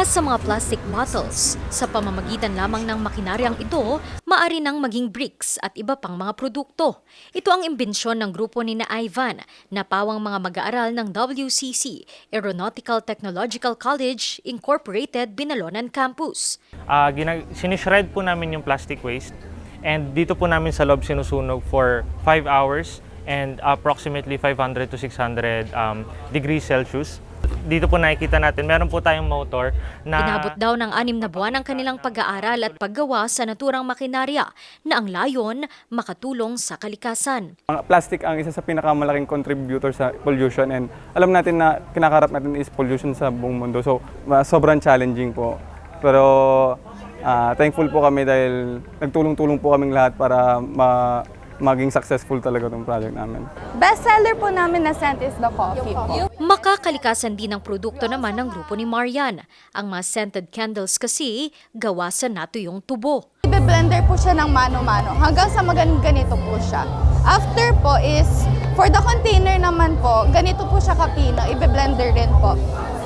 Sa mga plastic bottles, sa pamamagitan lamang ng makinaryang ito, maari nang maging bricks at iba pang mga produkto. Ito ang imbensyon ng grupo ni na Ivan, na pawang mga mag-aaral ng WCC, Aeronautical Technological College, Incorporated, Binalonan Campus. Ah, ginag- sinishred po namin yung plastic waste and dito po namin sa loob sinusunog for 5 hours and approximately 500 to 600 um, degrees Celsius. Dito po nakikita natin, meron po tayong motor na Inabot daw ng anim na buwan ang kanilang pag-aaral at paggawa sa naturang makinarya na ang layon makatulong sa kalikasan. Ang plastic ang isa sa pinakamalaking contributor sa pollution and alam natin na kinakarap natin is pollution sa buong mundo. So, sobrang challenging po. Pero ah, thankful po kami dahil nagtulong-tulong po kaming lahat para ma- maging successful talaga itong project namin. Best seller po namin na scent is the coffee po. Makakalikasan din ang produkto naman ng grupo ni Marian. Ang mga scented candles kasi gawa sa natuyong tubo. Ibe-blender po siya ng mano-mano hanggang sa magan ganito po siya. After po is, for the container naman po, ganito po siya kapino, ibe-blender din po.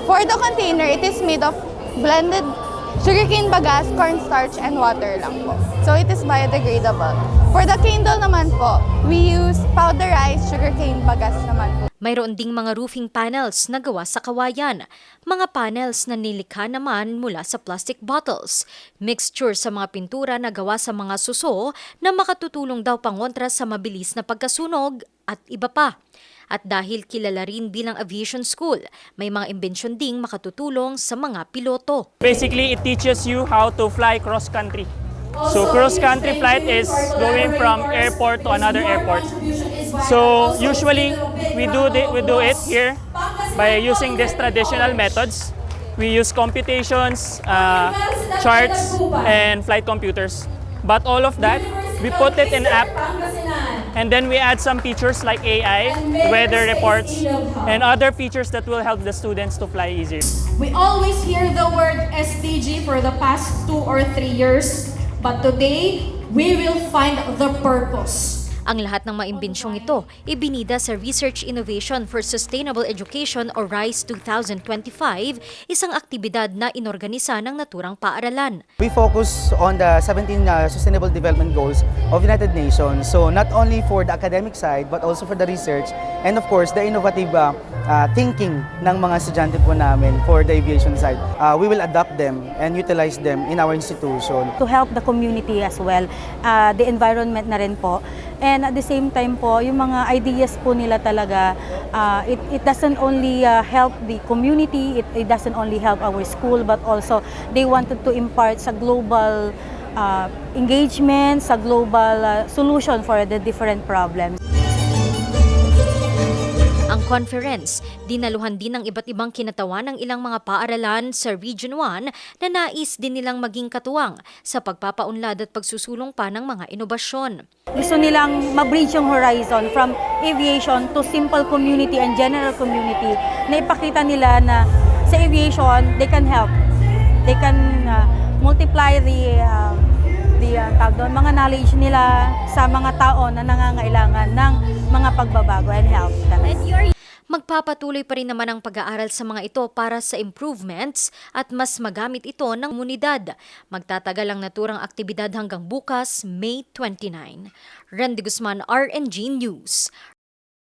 For the container, it is made of blended sugarcane bagas, cornstarch, and water lang po. So it is biodegradable. For the candle naman po, we use powderized sugarcane bagas naman po. Mayroon ding mga roofing panels na gawa sa kawayan. Mga panels na nilikha naman mula sa plastic bottles. Mixture sa mga pintura na gawa sa mga suso na makatutulong daw pangontra sa mabilis na pagkasunog at iba pa. At dahil kilala rin bilang aviation school, may mga imbensyon ding makatutulong sa mga piloto. Basically, it teaches you how to fly cross country. So cross country flight is going from airport to another airport. So usually we do the, we do it here by using these traditional methods. We use computations, uh, charts, and flight computers. But all of that, we put it in app and then we add some features like AI, weather reports, and other features that will help the students to fly easier. We always hear the word SDG for the past two or three years, but today we will find the purpose. Ang lahat ng mga imbensyon ito ibinida sa Research Innovation for Sustainable Education o RISE 2025, isang aktibidad na inorganisa ng naturang paaralan. We focus on the 17 uh, Sustainable Development Goals of United Nations. So not only for the academic side, but also for the research and of course the innovative uh, uh, thinking ng mga estudyante po namin for the aviation side. Uh, we will adopt them and utilize them in our institution. to help the community as well, uh, the environment na rin po. And at the same time po, yung mga ideas po nila talaga, uh, it, it doesn't only uh, help the community, it, it doesn't only help our school, but also they wanted to impart sa global uh, engagement, sa global uh, solution for the different problems. Ang conference, dinaluhan din ng iba't ibang kinatawan ng ilang mga paaralan sa Region 1 na nais din nilang maging katuwang sa pagpapaunlad at pagsusulong pa ng mga inobasyon. Gusto nilang ma-bridge yung horizon from aviation to simple community and general community na ipakita nila na sa aviation, they can help. They can uh, multiply the uh, uh, tawag doon, mga knowledge nila sa mga tao na nangangailangan ng mga pagbabago and help. Magpapatuloy pa rin naman ang pag-aaral sa mga ito para sa improvements at mas magamit ito ng komunidad. Magtatagal ang naturang aktibidad hanggang bukas, May 29. Randy Guzman, RNG News.